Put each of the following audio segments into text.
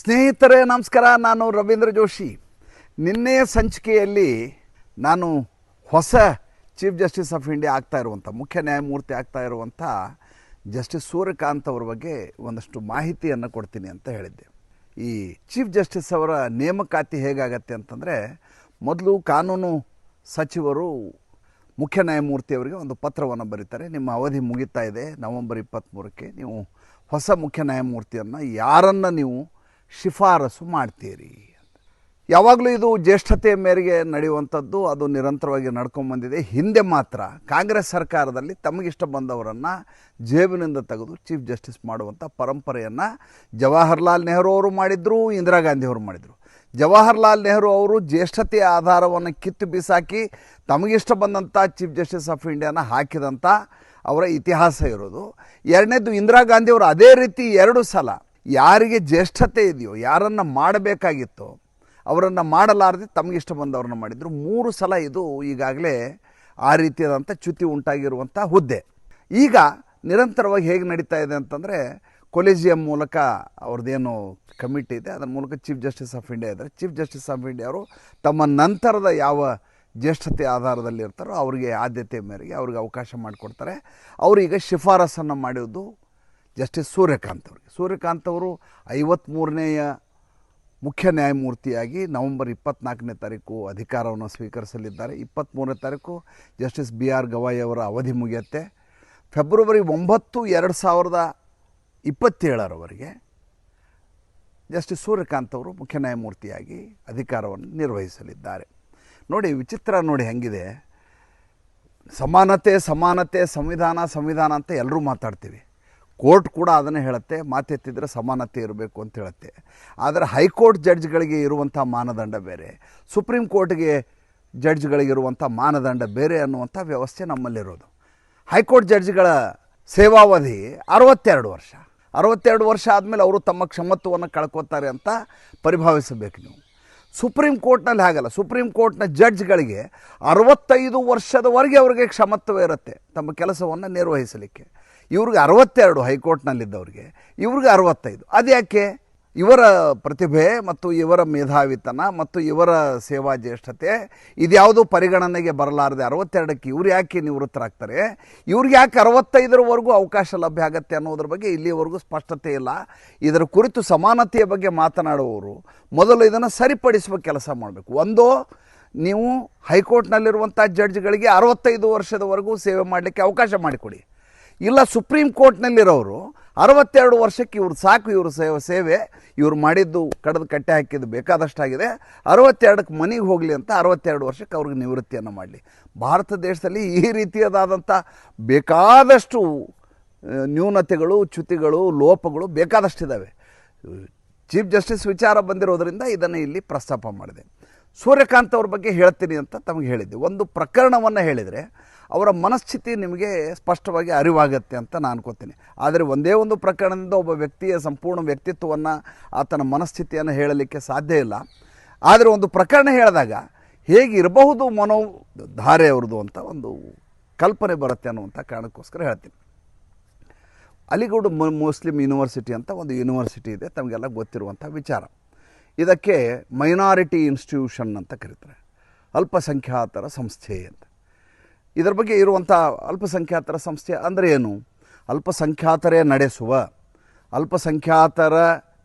ಸ್ನೇಹಿತರೇ, ನಮಸ್ಕಾರ. ನಾನು ರವೀಂದ್ರ ಜೋಶಿ. ನಿನ್ನೆಯ ಸಂಚಿಕೆಯಲ್ಲಿ ನಾನು ಹೊಸ ಚೀಫ್ ಜಸ್ಟಿಸ್ ಆಫ್ ಇಂಡಿಯಾ ಆಗ್ತಾ ಇರುವಂಥ, ಮುಖ್ಯ ನ್ಯಾಯಮೂರ್ತಿ ಆಗ್ತಾ ಇರುವಂಥ ಜಸ್ಟಿಸ್ ಸೂರ್ಯಕಾಂತ್ ಅವರ ಬಗ್ಗೆ ಒಂದಷ್ಟು ಮಾಹಿತಿಯನ್ನು ಕೊಡ್ತೀನಿ ಅಂತ ಹೇಳಿದ್ದೆ. ಈ ಚೀಫ್ ಜಸ್ಟಿಸ್ ಅವರ ನೇಮಕಾತಿ ಹೇಗಾಗತ್ತೆ ಅಂತಂದರೆ, ಮೊದಲು ಕಾನೂನು ಸಚಿವರು, ಮುಖ್ಯ ನ್ಯಾಯಮೂರ್ತಿಯವರಿಗೆ ಒಂದು ಪತ್ರವನ್ನು ಬರೀತಾರೆ. ನಿಮ್ಮ ಅವಧಿ ಮುಗಿತಾ ಇದೆ, ನವೆಂಬರ್ ಇಪ್ಪತ್ತ್ಮೂರಕ್ಕೆ ನೀವು ಹೊಸ ಮುಖ್ಯ ನ್ಯಾಯಮೂರ್ತಿಯನ್ನು ಯಾರನ್ನು ನೀವು ಶಿಫಾರಸು ಮಾಡ್ತೀರಿ ಯಾವಾಗಲೂ ಇದು ಜ್ಯೇಷ್ಠತೆಯ ಮೇರೆಗೆ ನಡೆಯುವಂಥದ್ದು, ಅದು ನಿರಂತರವಾಗಿ ನಡ್ಕೊಂಬಂದಿದೆ ಹಿಂದೆ ಮಾತ್ರ ಕಾಂಗ್ರೆಸ್ ಸರ್ಕಾರದಲ್ಲಿ ತಮಗಿಷ್ಟ ಬಂದವರನ್ನು ಜೇಬಿನಿಂದ ತೆಗೆದು ಚೀಫ್ ಜಸ್ಟಿಸ್ ಮಾಡುವಂಥ ಪರಂಪರೆಯನ್ನು ಜವಾಹರ್ಲಾಲ್ ನೆಹರು ಅವರು ಮಾಡಿದರು, ಇಂದಿರಾ ಗಾಂಧಿ ಅವರು ಮಾಡಿದರು. ಜವಾಹರ್ಲಾಲ್ ನೆಹರು ಅವರು ಜ್ಯೇಷ್ಠತೆಯ ಆಧಾರವನ್ನು ಕಿತ್ತು ಬಿಸಾಕಿ ತಮಗಿಷ್ಟ ಬಂದಂಥ ಚೀಫ್ ಜಸ್ಟಿಸ್ ಆಫ್ ಇಂಡಿಯಾನ ಹಾಕಿದಂಥ ಅವರ ಇತಿಹಾಸ ಇರೋದು. ಎರಡನೇದು ಇಂದಿರಾ ಗಾಂಧಿ ಅವರು ಅದೇ ರೀತಿ ಎರಡು ಸಲ ಯಾರಿಗೆ ಜ್ಯೇಷ್ಠತೆ ಇದೆಯೋ, ಯಾರನ್ನು ಮಾಡಬೇಕಾಗಿತ್ತೋ, ಅವರನ್ನು ಮಾಡಲಾರದೆ ತಮಗಿಷ್ಟ ಬಂದವ್ರನ್ನ ಮಾಡಿದರು. ಮೂರು ಸಲ ಇದು ಈಗಾಗಲೇ ಆ ರೀತಿಯಾದಂಥ ಚ್ಯುತಿ ಉಂಟಾಗಿರುವಂಥ ಹುದ್ದೆ. ಈಗ ನಿರಂತರವಾಗಿ ಹೇಗೆ ನಡೀತಾ ಇದೆ ಅಂತಂದರೆ, ಕೊಲೆಜಿಯಂ ಮೂಲಕ ಅವ್ರದ್ದೇನು ಕಮಿಟಿ ಇದೆ. ಅದರ ಮೂಲಕ ಚೀಫ್ ಜಸ್ಟಿಸ್ ಆಫ್ ಇಂಡಿಯಾ ಇದ್ದಾರೆ. ಚೀಫ್ ಜಸ್ಟಿಸ್ ಆಫ್ ಇಂಡಿಯಾ ಅವರು ತಮ್ಮ ನಂತರದ ಯಾವ ಜ್ಯೇಷ್ಠತೆ ಆಧಾರದಲ್ಲಿ ಇರ್ತಾರೋ ಅವರಿಗೆ ಆದ್ಯತೆ ಮೇರೆಗೆ ಅವ್ರಿಗೆ ಅವಕಾಶ ಮಾಡಿಕೊಡ್ತಾರೆ. ಈಗ ಶಿಫಾರಸನ್ನು ಮಾಡಿದ್ದು ಜಸ್ಟಿಸ್ ಸೂರ್ಯಕಾಂತ್ ಅವರಿಗೆ. ಸೂರ್ಯಕಾಂತ್ ಅವರು ಐವತ್ತ್ಮೂರನೆಯ ಮುಖ್ಯ ನ್ಯಾಯಮೂರ್ತಿಯಾಗಿ ನವೆಂಬರ್ ಇಪ್ಪತ್ನಾಲ್ಕನೇ ತಾರೀಕು ಅಧಿಕಾರವನ್ನು ಸ್ವೀಕರಿಸಲಿದ್ದಾರೆ. ಇಪ್ಪತ್ತ್ಮೂರನೇ ತಾರೀಕು ಜಸ್ಟಿಸ್ ಬಿ ಆರ್ ಗವಾಯಿ ಅವರ ಅವಧಿ ಮುಗಿಯುತ್ತೆ. ಫೆಬ್ರವರಿ ಒಂಬತ್ತು ಎರಡು ಸಾವಿರದ ಇಪ್ಪತ್ತೇಳರವರೆಗೆ ಜಸ್ಟಿಸ್ ಸೂರ್ಯಕಾಂತ್ ಅವರು ಮುಖ್ಯ ನ್ಯಾಯಮೂರ್ತಿಯಾಗಿ ಅಧಿಕಾರವನ್ನು ನಿರ್ವಹಿಸಲಿದ್ದಾರೆ. ನೋಡಿ, ವಿಚಿತ್ರ ನೋಡಿ ಹೆಂಗಿದೆ. ಸಮಾನತೆ ಸಮಾನತೆ, ಸಂವಿಧಾನ ಸಂವಿಧಾನ ಅಂತ ಎಲ್ಲರೂ ಮಾತಾಡ್ತೀವಿ. ಕೋರ್ಟ್ ಕೂಡ ಅದನ್ನೇ ಹೇಳುತ್ತೆ ಮಾತೆತ್ತಿದ್ರೆ ಸಮಾನತೆ ಇರಬೇಕು ಅಂತ ಹೇಳುತ್ತೆ. ಆದರೆ ಹೈಕೋರ್ಟ್ ಜಡ್ಜ್ಗಳಿಗೆ ಇರುವಂಥ ಮಾನದಂಡ ಬೇರೆ. ಸುಪ್ರೀಂ ಕೋರ್ಟ್ಗೆ ಜಡ್ಜ್ಗಳಿಗಿರುವಂಥ ಮಾನದಂಡ ಬೇರೆ ಅನ್ನುವಂಥ ವ್ಯವಸ್ಥೆ ನಮ್ಮಲ್ಲಿರೋದು. ಹೈಕೋರ್ಟ್ ಜಡ್ಜ್ಗಳ ಸೇವಾವಧಿ ಅರವತ್ತೆರಡು ವರ್ಷ. ಅರವತ್ತೆರಡು ವರ್ಷ ಆದಮೇಲೆ ಅವರು ತಮ್ಮ ಕ್ಷಮತ್ವವನ್ನು ಕಳ್ಕೊತಾರೆ ಅಂತ ಪರಿಭಾವಿಸಬೇಕು ನೀವು. ಸುಪ್ರೀಂ ಕೋರ್ಟ್ನಲ್ಲಿ ಹಾಗಲ್ಲ. ಸುಪ್ರೀಂ ಕೋರ್ಟ್ನ ಜಡ್ಜ್ಗಳಿಗೆ ಅರವತ್ತೈದು ವರ್ಷದವರೆಗೆ ಅವರಿಗೆ ಕ್ಷಮತ್ವ ಇರುತ್ತೆ. ತಮ್ಮ ಕೆಲಸವನ್ನು ನಿರ್ವಹಿಸಲಿಕ್ಕೆ. ಇವ್ರಿಗೆ ಅರವತ್ತೆರಡು ಹೈಕೋರ್ಟ್ನಲ್ಲಿದ್ದವ್ರಿಗೆ, ಇವ್ರಿಗೆ ಅರವತ್ತೈದು. ಅದ್ಯಾಕೆ? ಇವರ ಪ್ರತಿಭೆ ಮತ್ತು ಇವರ ಮೇಧಾವಿತನ ಮತ್ತು ಇವರ ಸೇವಾ ಜ್ಯೇಷ್ಠತೆ, ಇದ್ಯಾವುದು ಪರಿಗಣನೆಗೆ ಬರಲಾರದೆ ಅರವತ್ತೆರಡಕ್ಕೆ ಇವ್ರು ಯಾಕೆ ನಿವೃತ್ತರಾಗ್ತಾರೆ? ಇವ್ರಿಗೆ ಯಾಕೆ ಅರವತ್ತೈದರವರೆಗೂ ಅವಕಾಶ ಲಭ್ಯ ಆಗತ್ತೆ ಅನ್ನೋದ್ರ ಬಗ್ಗೆ ಇಲ್ಲಿಯವರೆಗೂ ಸ್ಪಷ್ಟತೆ ಇಲ್ಲ. ಇದರ ಕುರಿತು ಸಮಾನತೆಯ ಬಗ್ಗೆ ಮಾತನಾಡುವವರು ಮೊದಲು ಇದನ್ನು ಸರಿಪಡಿಸುವ ಕೆಲಸ ಮಾಡಬೇಕು. ಒಂದು, ನೀವು ಹೈಕೋರ್ಟ್ನಲ್ಲಿರುವಂಥ ಜಡ್ಜ್ಗಳಿಗೆ ಅರವತ್ತೈದು ವರ್ಷದವರೆಗೂ ಸೇವೆ ಮಾಡಲಿಕ್ಕೆ ಅವಕಾಶ ಮಾಡಿಕೊಡಿ. ಇಲ್ಲ ಸುಪ್ರೀಂ ಕೋರ್ಟ್ನಲ್ಲಿರೋರು ಅರವತ್ತೆರಡು ವರ್ಷಕ್ಕೆ ಇವ್ರು ಸಾಕು, ಇವ್ರ ಸೇವೆ ಸೇವೆ, ಇವ್ರು ಮಾಡಿದ್ದು ಕಡ್ದು ಕಟ್ಟೆ ಹಾಕಿದ್ದು ಬೇಕಾದಷ್ಟಾಗಿದೆ. ಅರವತ್ತೆರಡಕ್ಕೆ ಮನೆಗೆ ಹೋಗಲಿ ಅಂತ ಅರವತ್ತೆರಡು ವರ್ಷಕ್ಕೆ ಅವ್ರಿಗೆ ನಿವೃತ್ತಿಯನ್ನು ಮಾಡಲಿ. ಭಾರತ ದೇಶದಲ್ಲಿ ಈ ರೀತಿಯದಾದಂಥ ಬೇಕಾದಷ್ಟು ನ್ಯೂನತೆಗಳು, ಚ್ಯುತಿಗಳು, ಲೋಪಗಳು ಬೇಕಾದಷ್ಟಿದ್ದಾವೆ ಚೀಫ್ ಜಸ್ಟಿಸ್ ವಿಚಾರ ಬಂದಿರೋದರಿಂದ ಇದನ್ನು ಇಲ್ಲಿ ಪ್ರಸ್ತಾಪ ಮಾಡಿದೆ. ಸೂರ್ಯಕಾಂತ್ ಅವ್ರ ಬಗ್ಗೆ ಹೇಳ್ತೀನಿ ಅಂತ ತಮಗೆ ಹೇಳಿದ್ದೆ. ಒಂದು ಪ್ರಕರಣವನ್ನು ಹೇಳಿದರೆ ಅವರ ಮನಸ್ಥಿತಿ ನಿಮಗೆ ಸ್ಪಷ್ಟವಾಗಿ ಅರಿವಾಗತ್ತೆ ಅಂತ ನಾನು ಅನ್ಕೋತೀನಿ. ಆದರೆ ಒಂದೇ ಒಂದು ಪ್ರಕರಣದಿಂದ ಒಬ್ಬ ವ್ಯಕ್ತಿಯ ಸಂಪೂರ್ಣ ವ್ಯಕ್ತಿತ್ವವನ್ನು ಆತನ ಮನಸ್ಥಿತಿಯನ್ನು ಹೇಳಲಿಕ್ಕೆ ಸಾಧ್ಯ ಇಲ್ಲ. ಆದರೆ ಒಂದು ಪ್ರಕರಣ ಹೇಳಿದಾಗ ಹೇಗಿರಬಹುದು ಮನೋ ಧಾರೆ ಅವ್ರದ್ದು ಅಂತ ಒಂದು ಕಲ್ಪನೆ ಬರುತ್ತೆ ಅನ್ನುವಂಥ ಕಾರಣಕ್ಕೋಸ್ಕರ ಹೇಳ್ತೀನಿ. ಅಲಿಗೌಡ ಮುಸ್ಲಿಂ ಯೂನಿವರ್ಸಿಟಿ ಅಂತ ಒಂದು ಯೂನಿವರ್ಸಿಟಿ ಇದೆ, ತಮಗೆಲ್ಲ ಗೊತ್ತಿರುವಂಥ ವಿಚಾರ. ಇದಕ್ಕೆ ಮೈನಾರಿಟಿ ಇನ್ಸ್ಟಿಟ್ಯೂಷನ್ ಅಂತ ಕರೀತಾರೆ. ಅಲ್ಪಸಂಖ್ಯಾತರ ಸಂಸ್ಥೆ ಅಂತ. ಇದರ ಬಗ್ಗೆ ಇರುವಂಥ ಅಲ್ಪಸಂಖ್ಯಾತರ ಸಂಸ್ಥೆ ಅಂದರೆ ಏನು? ಅಲ್ಪಸಂಖ್ಯಾತರೇ ನಡೆಸುವ, ಅಲ್ಪಸಂಖ್ಯಾತರ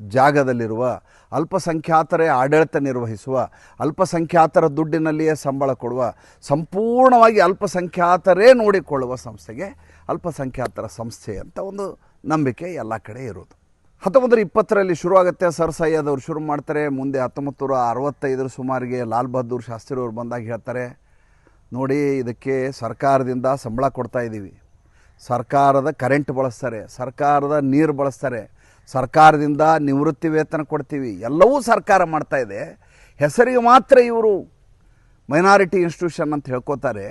ಜಾಗದಲ್ಲಿರುವ, ಅಲ್ಪಸಂಖ್ಯಾತರೇ ಆಡಳಿತ ನಿರ್ವಹಿಸುವ, ಅಲ್ಪಸಂಖ್ಯಾತರ ದುಡ್ಡಿನಲ್ಲಿಯೇ ಸಂಬಳ ಕೊಡುವ, ಸಂಪೂರ್ಣವಾಗಿ ಅಲ್ಪಸಂಖ್ಯಾತರೇ ನೋಡಿಕೊಳ್ಳುವ ಸಂಸ್ಥೆಗೆ ಅಲ್ಪಸಂಖ್ಯಾತರ ಸಂಸ್ಥೆ ಅಂತ ಒಂದು ನಂಬಿಕೆ ಎಲ್ಲ ಕಡೆ ಇರೋದು. ಹತ್ತೊಂಬತ್ತರ ಇಪ್ಪತ್ತರಲ್ಲಿ ಶುರುವಾಗುತ್ತೆ. ಸರ್ ಸೈಯದ್ ಅವರು ಶುರು ಮಾಡ್ತಾರೆ. ಮುಂದೆ ಹತ್ತೊಂಬತ್ತು ನೂರ ಅರವತ್ತೈದರ ಸುಮಾರಿಗೆ ಲಾಲ್ ಬಹದ್ದೂರ್ ಶಾಸ್ತ್ರಿ ಅವರು ಬಂದಾಗ ಹೇಳ್ತಾರೆ, ನೋಡಿ, ಇದಕ್ಕೆ ಸರ್ಕಾರದಿಂದ ಸಂಬಳ ಕೊಡ್ತಾ ಇದ್ದೀವಿ. ಸರ್ಕಾರದ ಕರೆಂಟ್ ಬಳಸ್ತಾರೆ, ಸರ್ಕಾರದ ನೀರು ಬಳಸ್ತಾರೆ, ಸರ್ಕಾರದಿಂದ ನಿವೃತ್ತಿ ವೇತನ ಕೊಡ್ತೀವಿ. ಎಲ್ಲವೂ ಸರ್ಕಾರ ಮಾಡ್ತಾ ಇದೆ. ಹೆಸರಿಗೆ ಮಾತ್ರ ಇವರು ಮೈನಾರಿಟಿ ಇನ್ಸ್ಟಿಟ್ಯೂಷನ್ ಅಂತ ಹೇಳ್ಕೋತಾರೆ.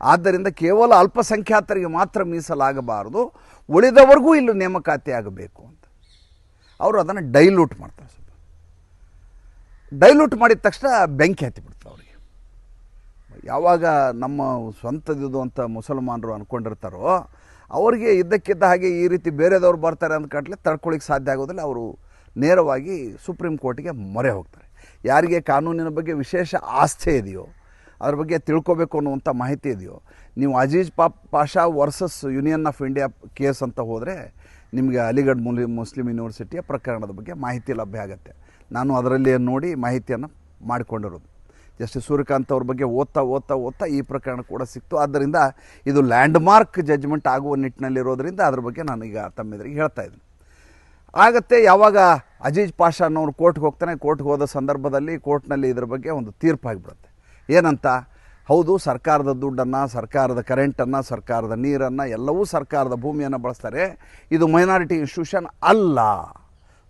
ಆದ್ದರಿಂದ ಕೇವಲ ಅಲ್ಪಸಂಖ್ಯಾತರಿಗೆ ಮಾತ್ರ ಮೀಸಲಾಗಬಾರದು. ಉಳಿದವರೆಗೂ ಇಲ್ಲಿ ನೇಮಕಾತಿ ಆಗಬೇಕು ಅವರು ಅದನ್ನು ಡೈಲ್ಯೂಟ್ ಮಾಡ್ತಾರೆ ಸ್ವಲ್ಪ. ಡೈಲ್ಯೂಟ್ ಮಾಡಿದ ತಕ್ಷಣ ಬೆಂಕಿ ಹತ್ತಿಬಿಡ್ತಾರೆ ಅವರಿಗೆ. ಯಾವಾಗ ನಮ್ಮ ಸ್ವಂತದಿದು ಅಂತ ಮುಸಲ್ಮಾನರು ಅಂದ್ಕೊಂಡಿರ್ತಾರೋ ಅವರಿಗೆ ಇದ್ದಕ್ಕಿದ್ದ ಹಾಗೆ ಈ ರೀತಿ ಬೇರೆದವ್ರು ಬರ್ತಾರೆ ಅಂದ್ಕಟ್ಲೆ ತಡ್ಕೊಳ್ಳಿಕ್ಕೆ ಸಾಧ್ಯ ಆಗೋದಿಲ್ಲ, ಅವರು ನೇರವಾಗಿ ಸುಪ್ರೀಂ ಕೋರ್ಟಿಗೆ ಮೊರೆ ಹೋಗ್ತಾರೆ. ಯಾರಿಗೆ ಕಾನೂನಿನ ಬಗ್ಗೆ ವಿಶೇಷ ಆಸ್ಥೆ ಇದೆಯೋ ಅದ್ರ ಬಗ್ಗೆ ತಿಳ್ಕೊಬೇಕು ಅನ್ನುವಂಥ ಮಾಹಿತಿ ಇದೆಯೋ. ನೀವು ಅಜೀಜ್ ಪಾ Pasha versus union of India case ಅಂತ ಹೋದರೆ ನಿಮಗೆ ಅಲಿಗಢ್ ಮುಲಿ ಮುಸ್ಲಿಂ ಯೂನಿವರ್ಸಿಟಿಯ ಪ್ರಕರಣದ ಬಗ್ಗೆ ಮಾಹಿತಿ ಲಭ್ಯ ಆಗುತ್ತೆ. ನಾನು ಅದರಲ್ಲಿ ನೋಡಿ ಮಾಹಿತಿಯನ್ನು ಮಾಡಿಕೊಂಡಿರೋದು. ಜಸ್ಟಿಸ್ ಸೂರ್ಯಕಾಂತ್ ಅವ್ರ ಬಗ್ಗೆ ಓದ್ತಾ ಓದ್ತಾ ಓದ್ತಾ ಈ ಪ್ರಕರಣ ಕೂಡ ಸಿಕ್ತು. ಆದ್ದರಿಂದ ಇದು ಲ್ಯಾಂಡ್ಮಾರ್ಕ್ ಜಜ್ಮೆಂಟ್ ಆಗುವ ನಿಟ್ಟಿನಲ್ಲಿರೋದ್ರಿಂದ ಅದ್ರ ಬಗ್ಗೆ ನಾನೀಗ ತಮ್ಮೆದುರಿಗೆ ಹೇಳ್ತಾ ಇದ್ದೀನಿ. ಆಗತ್ತೆ, ಯಾವಾಗ ಅಜೀಜ್ ಪಾಷಾ ಅನ್ನೋರು ಕೋರ್ಟ್ಗೆ ಹೋಗ್ತಾನೆ, ಕೋರ್ಟ್ಗೆ ಹೋದ ಸಂದರ್ಭದಲ್ಲಿ ಕೋರ್ಟ್ನಲ್ಲಿ ಇದ್ರ ಬಗ್ಗೆ ಒಂದು ತೀರ್ಪು ಆಗಿಬಿಡುತ್ತೆ ಏನಂತ? ಹೌದು, ಸರ್ಕಾರದ ದುಡ್ಡನ್ನು, ಸರ್ಕಾರದ ಕರೆಂಟನ್ನು, ಸರ್ಕಾರದ ನೀರನ್ನು ಎಲ್ಲವೂ ಸರ್ಕಾರದ ಭೂಮಿಯನ್ನು ಬಳಸ್ತಾರೆ. ಇದು ಮೈನಾರಿಟಿ ಇನ್ಸ್ಟಿಟ್ಯೂಷನ್ ಅಲ್ಲ.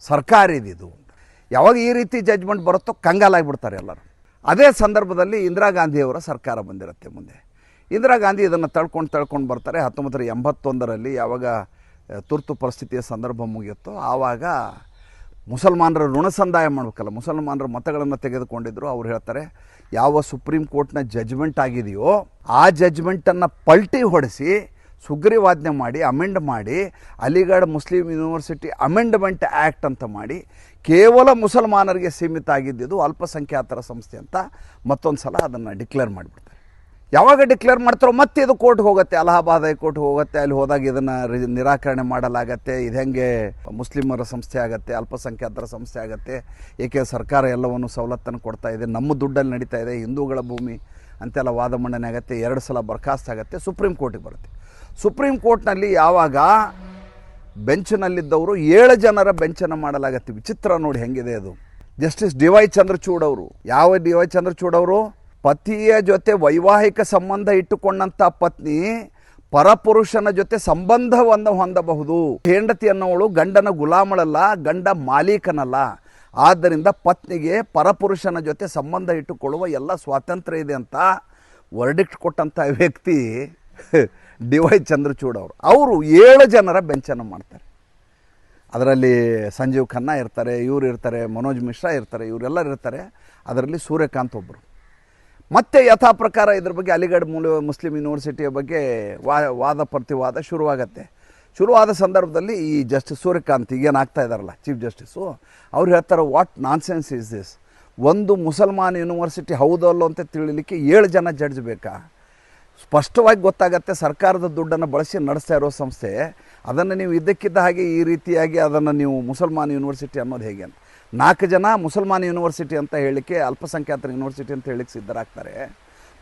ಸರ್ಕಾರಿದಿದು. ಯಾವಾಗ ಈ ರೀತಿ ಜಜ್ಮೆಂಟ್ ಬರುತ್ತೋ ಕಂಗಾಲಾಗಿಬಿಡ್ತಾರೆ ಎಲ್ಲರೂ. ಅದೇ ಸಂದರ್ಭದಲ್ಲಿ ಇಂದಿರಾ ಗಾಂಧಿಯವರ ಸರ್ಕಾರ ಬಂದಿರುತ್ತೆ ಮುಂದೆ. ಇಂದಿರಾ ಗಾಂಧಿ ಇದನ್ನು ತಳ್ಕೊಂಡು ತಳ್ಕೊಂಡು ಬರ್ತಾರೆ. ಹತ್ತೊಂಬತ್ತರ ಎಂಬತ್ತೊಂದರಲ್ಲಿ ಯಾವಾಗ ತುರ್ತು ಪರಿಸ್ಥಿತಿಯ ಸಂದರ್ಭ ಮುಗಿಯುತ್ತೋ ಆವಾಗ ಮುಸಲ್ಮಾನರ ಋಣ ಸಂದಾಯ ಮಾಡಬೇಕಲ್ಲ, ಮುಸಲ್ಮಾನರ ಮತಗಳನ್ನು ತೆಗೆದುಕೊಂಡಿದ್ದರು ಅವ್ರು ಹೇಳ್ತಾರೆ, ಯಾವ ಸುಪ್ರೀಂ ಕೋರ್ಟ್ನ ಜಜ್ಮೆಂಟ್ ಆಗಿದೆಯೋ, ಆ ಜಜ್ಮೆಂಟನ್ನು ಪಲ್ಟಿ ಹೊಡೆಸಿ, ಸುಗ್ರೀವಾಜ್ಞೆ ಮಾಡಿ ಅಮೆಂಡ್ ಮಾಡಿ, Aligarh Muslim University Amendment Act ಅಂತ ಮಾಡಿ, ಕೇವಲ ಮುಸಲ್ಮಾನರಿಗೆ ಸೀಮಿತ ಆಗಿದ್ದಿದ್ದು ಅಲ್ಪಸಂಖ್ಯಾತರ ಸಂಸ್ಥೆ ಅಂತ ಮತ್ತೊಂದು ಸಲ ಅದನ್ನು ಡಿಕ್ಲೇರ್ ಮಾಡಿಬಿಡ್ತಾರೆ. ಯಾವಾಗ ಡಿಕ್ಲೇರ್ ಮಾಡ್ತಾರೋ ಮತ್ತೆ ಇದು ಕೋರ್ಟ್ ಹೋಗುತ್ತೆ, ಅಲಹಾಬಾದ್ ಹೈಕೋರ್ಟ್ಗೆ ಹೋಗುತ್ತೆ, ಅಲ್ಲಿ ಹೋದಾಗ ಇದನ್ನು ನಿರಾಕರಣೆ ಮಾಡಲಾಗತ್ತೆ, ಇದು ಹೆಂಗೆ ಮುಸ್ಲಿಮರ ಸಂಸ್ಥೆ ಆಗುತ್ತೆ, ಅಲ್ಪಸಂಖ್ಯಾತರ ಸಂಸ್ಥೆ ಆಗುತ್ತೆ, ಏಕೆ ಸರ್ಕಾರ ಎಲ್ಲವನ್ನು ಸವಲತ್ತನ್ನು ಕೊಡ್ತಾ ಇದೆ, ನಮ್ಮ ದುಡ್ಡಲ್ಲಿ ನಡೀತಾ ಇದೆ, ಹಿಂದೂಗಳ ಭೂಮಿ ಅಂತೆಲ್ಲ ವಾದ ಮಂಡನೆ ಆಗುತ್ತೆ, ಎರಡು ಸಲ ಬರ್ಖಾಸ್ತ್ ಆಗುತ್ತೆ, ಸುಪ್ರೀಂ ಕೋರ್ಟಿಗೆ ಬರುತ್ತೆ. ಸುಪ್ರೀಂ ಕೋರ್ಟ್ನಲ್ಲಿ ಯಾವಾಗ ಬೆಂಚ್ನಲ್ಲಿದ್ದವರು ಏಳು ಜನರ ಬೆಂಚನ್ನು ಮಾಡಲಾಗತ್ತೆ, ವಿಚಿತ್ರ ನೋಡಿ ಹೆಂಗಿದೆ ಅದು. ಜಸ್ಟಿಸ್ ಡಿ ವೈ ಚಂದ್ರಚೂಡ್ ಅವರು, ಯಾವ ಡಿ ವೈ ಚಂದ್ರಚೂಡ್ ಅವರು? ಪತಿಯ ಜೊತೆ ವೈವಾಹಿಕ ಸಂಬಂಧ ಇಟ್ಟುಕೊಂಡಂಥ ಪತ್ನಿ ಪರಪುರುಷನ ಜೊತೆ ಸಂಬಂಧವನ್ನು ಹೊಂದಬಹುದು. ಹೆಂಡತಿ ಅನ್ನೋವಳು ಗಂಡನ ಗುಲಾಮಳಲ್ಲ, ಗಂಡ ಮಾಲೀಕನಲ್ಲ. ಆದ್ದರಿಂದ ಪತ್ನಿಗೆ ಪರಪುರುಷನ ಜೊತೆ ಸಂಬಂಧ ಇಟ್ಟುಕೊಳ್ಳುವ ಎಲ್ಲ ಸ್ವಾತಂತ್ರ್ಯ ಇದೆ ಅಂತ ವರ್ಡಿಕ್ಟ್ ಕೊಟ್ಟಂಥ ವ್ಯಕ್ತಿ ಡಿ ವೈ ಚಂದ್ರಚೂಡ್ ಅವರು. ಅವರು ಏಳು ಜನರ ಬೆಂಚನ್ನು ಮಾಡ್ತಾರೆ. ಅದರಲ್ಲಿ ಸಂಜೀವ್ ಖನ್ನಾ ಇರ್ತಾರೆ, ಇವರು ಇರ್ತಾರೆ, ಮನೋಜ್ ಮಿಶ್ರಾ ಇರ್ತಾರೆ, ಇವರೆಲ್ಲರೂ ಇರ್ತಾರೆ. ಅದರಲ್ಲಿ ಸೂರ್ಯಕಾಂತ್ ಒಬ್ಬರು ಮತ್ತೆ ಯಥಾ ಪ್ರಕಾರ ಇದ್ರ ಬಗ್ಗೆ ಅಲಿಗಢ ಮೂಲ ಮುಸ್ಲಿಂ ಯೂನಿವರ್ಸಿಟಿಯ ಬಗ್ಗೆ ವಾ, ವಾದ ಪ್ರತಿವಾದ ಶುರುವಾಗತ್ತೆ. ಶುರುವಾದ ಸಂದರ್ಭದಲ್ಲಿ ಈ ಜಸ್ಟಿಸ್ ಸೂರ್ಯಕಾಂತ್ ಏನಾಗ್ತಾ ಇದ್ದಾರಲ್ಲ ಚೀಫ್ ಜಸ್ಟಿಸು, ಅವ್ರು ಹೇಳ್ತಾರೆ, ವಾಟ್ ನಾನ್ಸೆನ್ಸ್ ಇಸ್ ದಿಸ್? ಒಂದು ಮುಸಲ್ಮಾನ್ ಯೂನಿವರ್ಸಿಟಿ ಹೌದಲ್ಲೋ ಅಂತ ತಿಳಿಲಿಕ್ಕೆ ಏಳು ಜನ ಜಡ್ಜ್ ಬೇಕಾ? ಸ್ಪಷ್ಟವಾಗಿ ಗೊತ್ತಾಗತ್ತೆ, ಸರ್ಕಾರದ ದುಡ್ಡನ್ನು ಬಳಸಿ ನಡೆಸ್ತಾ ಇರೋ ಸಂಸ್ಥೆ, ಅದನ್ನು ನೀವು ಇದ್ದಕ್ಕಿದ್ದ ಹಾಗೆ ಈ ರೀತಿಯಾಗಿ ಅದನ್ನು ನೀವು ಮುಸಲ್ಮಾನ್ ಯೂನಿವರ್ಸಿಟಿ ಅನ್ನೋದು ಹೇಗೆ ಅಂತ. ನಾಲ್ಕು ಜನ ಮುಸಲ್ಮಾನ್ ಯೂನಿವರ್ಸಿಟಿ ಅಂತ ಹೇಳಲಿಕ್ಕೆ ಅಲ್ಪಸಂಖ್ಯಾತರ ಯೂನಿವರ್ಸಿಟಿ ಅಂತ ಹೇಳಿಕ್ಕೆ ಸಿದ್ಧರಾಗ್ತಾರೆ.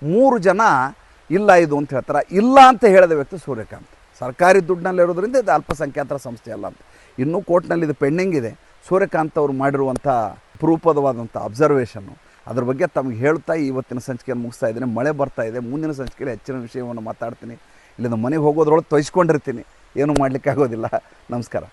ಮೂರು ಜನ ಇಲ್ಲ ಇದು ಅಂತ ಹೇಳ್ತಾರೆ. ಇಲ್ಲ ಅಂತ ಹೇಳಿದ ವ್ಯಕ್ತಿ ಸೂರ್ಯಕಾಂತ್. ಸರ್ಕಾರಿ ದುಡ್ಡಿನಲ್ಲಿರೋದ್ರಿಂದ ಇದು ಅಲ್ಪಸಂಖ್ಯಾತರ ಸಂಸ್ಥೆ ಅಲ್ಲ ಅಂತ. ಇನ್ನೂ ಕೋರ್ಟ್ನಲ್ಲಿ ಇದು ಪೆಂಡಿಂಗ್ ಇದೆ. ಸೂರ್ಯಕಾಂತ್ ಅವರು ಮಾಡಿರುವಂಥ ಅಪರೂಪದವಾದಂಥ ಅಬ್ಸರ್ವೇಷನ್ನು ಅದ್ರ ಬಗ್ಗೆ ತಮಗೆ ಹೇಳ್ತಾ ಇವತ್ತಿನ ಸಂಚಿಕೆಯನ್ನು ಮುಗಿಸ್ತಾ ಇದ್ದೀನಿ. ಮಳೆ ಬರ್ತಾ ಇದೆ. ಮುಂದಿನ ಸಂಚಿಕೆಯಲ್ಲಿ ಹೆಚ್ಚಿನ ವಿಷಯವನ್ನು ಮಾತಾಡ್ತೀನಿ. ಇಲ್ಲಿಂದ ಮನೆಗೆ ಹೋಗೋದ್ರೊಳಗೆ ತೊಯ್ಸ್ಕೊಂಡಿರ್ತೀನಿ. ಏನೂ ಮಾಡಲಿಕ್ಕೆ ಆಗೋದಿಲ್ಲ ನಮಸ್ಕಾರ.